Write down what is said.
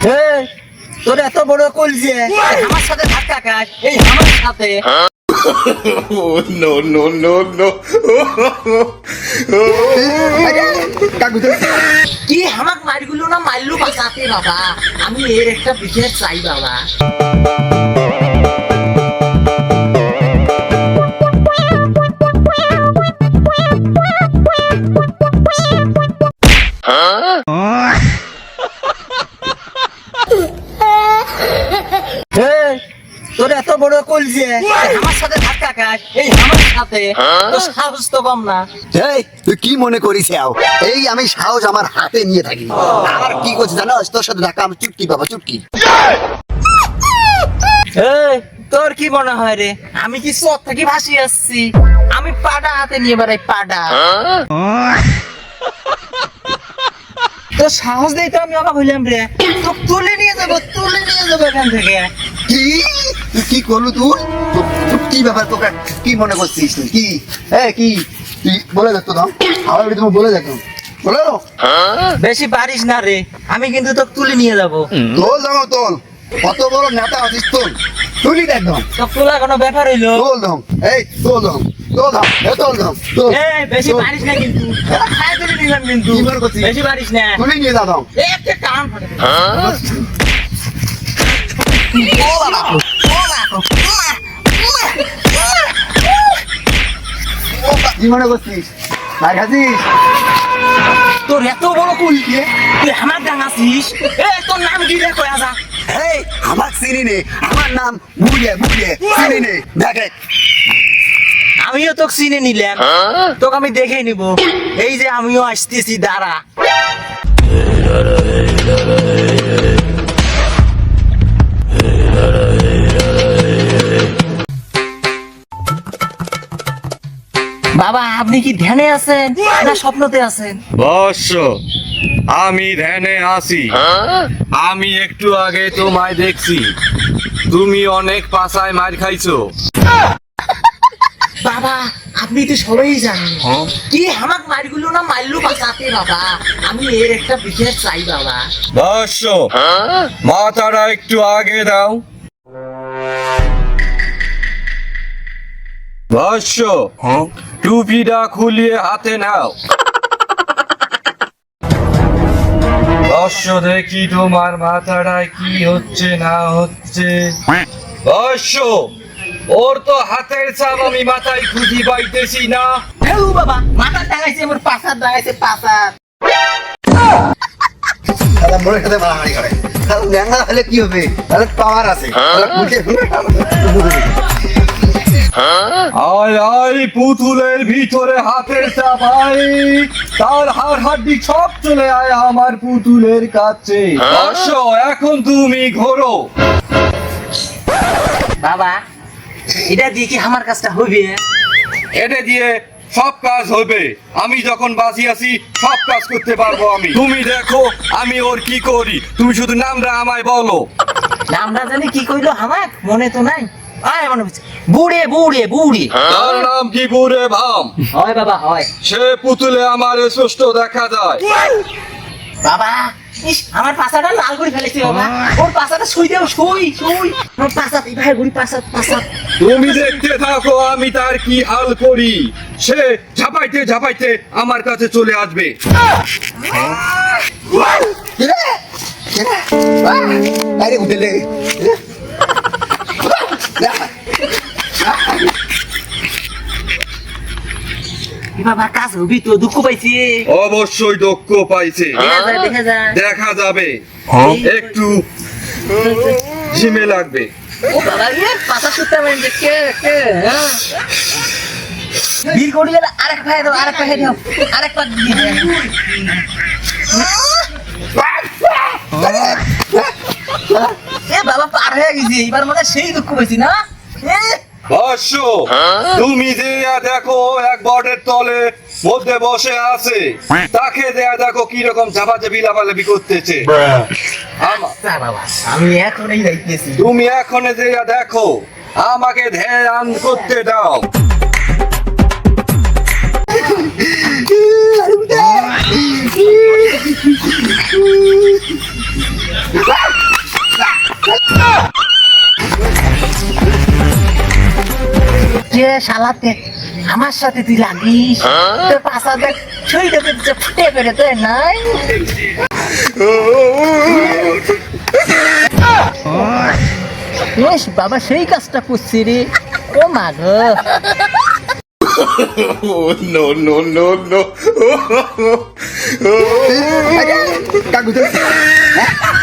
এই তোর এত বড় কল যে আমার সাথে ধাক্কা খাস এই আমার সাথে। কি হামাক মারিগুলো না মারলো বা বাবা? আমি এর একটা বিশেষ চাই বাবা। বড় কল আমার সাথে ধাক্কা খাস এই। আমার সাথে। তোর সাহস তো কম না। এই তুই কি মনে করিস এই আমি সাহস আমার হাতে নিয়ে থাকি। আর কি করছিস জানো তোর সাথে ধাক্কা আমি চুটকি বাবা চুটকি। এই, তোর কি মনে হয় রে? আমি কি চোখ থেকে ভাসি আসছি? আমি পাডা হাতে নিয়ে বেড়াই পাডা। তোর সাহস দেই তো আমি অবাক হইলাম রে। তো তুলে নিয়ে যাব তুলে নিয়ে যাব এখান থেকে। কি? তুই কি করলু তুই কি ব্যাপার তোকে? কি মনে করছিস তুই? কি? এ কি? তুই বলে দেখতো দাম আমার তুমি বলে দেখো বলে বেশি পারিস না রে। আমি কিন্তু তোকে তুলে নিয়ে যাব। তোল দাও তোল কত বড় নেতা আছিস তোল তুলি দেখো তো তোলা কোনো ব্যাপার হইল? তোল দাও। এই তোল দাও। তোল দাও। এ তোল দাও। তোল এই বেশি। পারিস না কিন্তু। খাই তুলে নিলাম কিন্তু? বেশি পারিস না। তুলি নিয়ে দাও। একটা ফাটে কি মনে করছিস? তোর এত বড় কুল দিয়ে তুই আমার ডাঙাছিস এ তোর নাম কি রে কয়া যা? এই আমার চিনি নে। আমার নাম বুড়িয়ে বুড়িয়ে চিনি নে। দেখে আমিও তোকে চিনে নিলাম। তোকে আমি দেখে নিব। এই যে আমিও আসতেছি দাঁড়া। বাবা আপনি কি ধ্যানে আছেন না স্বপ্নতে আছেন? বর্ষ আমি ধ্যানে আছি। আমি একটু আগে তোমায় দেখছি। তুমি অনেক পাশায় মার খাইছো। বাবা আপনি তো সবাই জানেন। কি হামাক মারগুলো না মারলু বাঁচাতে বাবা? আমি এর একটা বিশেষ চাই বাবা। বর্ষ মাথাটা একটু আগে দাও। বর্ষ টুপিটা খুলিয়ে হাতে নাও। বর্ষ দেখি তোমার মাথাটায় কি হচ্ছে না হচ্ছে। বর্ষ ওর তো হাতের চাপ আমি মাথায় খুঁজি পাইতেছি না। হেউ বাবা মাথা দাগাইছে আমার পাশার দাগাইছে পাশার। তাহলে মরে খেতে মারামারি করে তাহলে ল্যাংড়া হলে কি হবে? তাহলে পাওয়ার আছে। তাহলে খুঁজে- আয় আয় পুতুলের ভিতরে হাতের চাপ আয় তার হাড় হাড্ডি সব চলে আয় আমার পুতুলের কাছে। আসো এখন তুমি ঘোরো। বাবা এটা দিয়ে কি আমার কাজটা হইবে এটা দিয়ে সব কাজ হবে। আমি যখন বাসি আছি সব কাজ করতে পারব আমি। তুমি দেখো আমি ওর কি করি? তুমি শুধু নামটা আমায় বলো। নামটা জানি কি কইলো আমার? মনে তো নাই। আয় মনে হচ্ছে বুড়ে বুড়ে বুড়ি। তার নাম কি বুড়ে ভাম? হয় বাবা হয়। সে পুতুলে আমার স্পষ্ট দেখা যায়। বাবা ইস আমার পাশাটা লাল করে ফেলেছে বাবা। ওর পাশাটা শুই দেও শুই শুই। ওর পাশা ভাই গুড়ি পাশা পাশা তুমি দেখতে থাকো আমি তার কি হাল করি? সে ঝাপাইতে ঝাপাইতে আমার কাছে চলে আসবে! আরে উঠে লে এ বাবা কাজ হবি তো দুঃখ পাইছি। অবশ্যই দক্ষ পাইছে। দেখা যায় দেখা দেখা যাবে। একটু ঝিমে লাগবে। দেখে হ্যাঁ। বীর কোটি গেলে আরেক পায়ে দাও আরেক পায়ে দাও আরেক পা এ বাবা পার হয়ে গেছি এবার মনে সেই দুঃখ পাইছি না? বর্ষ তুমি দেয়া দেখো এক বটের তলে মধ্যে বসে আছে। তাকে দেয়া দেখো কি রকম ঝাপাঝাপি লাফালাফি করতেছে। আমা- আচ্ছা আমি এখনই তুমি এখন দেয়া দেখো আমাকে ধ্যান করতে দাও। শালাতে আমার সাথে তুই লাগিস তোর ছুঁইটা দিচ্ছে ফুটে তো নাই বেশ বাবা সেই কাজটা করছি রে ও মা গো no, no, no, no. কাকু হ্যাঁ?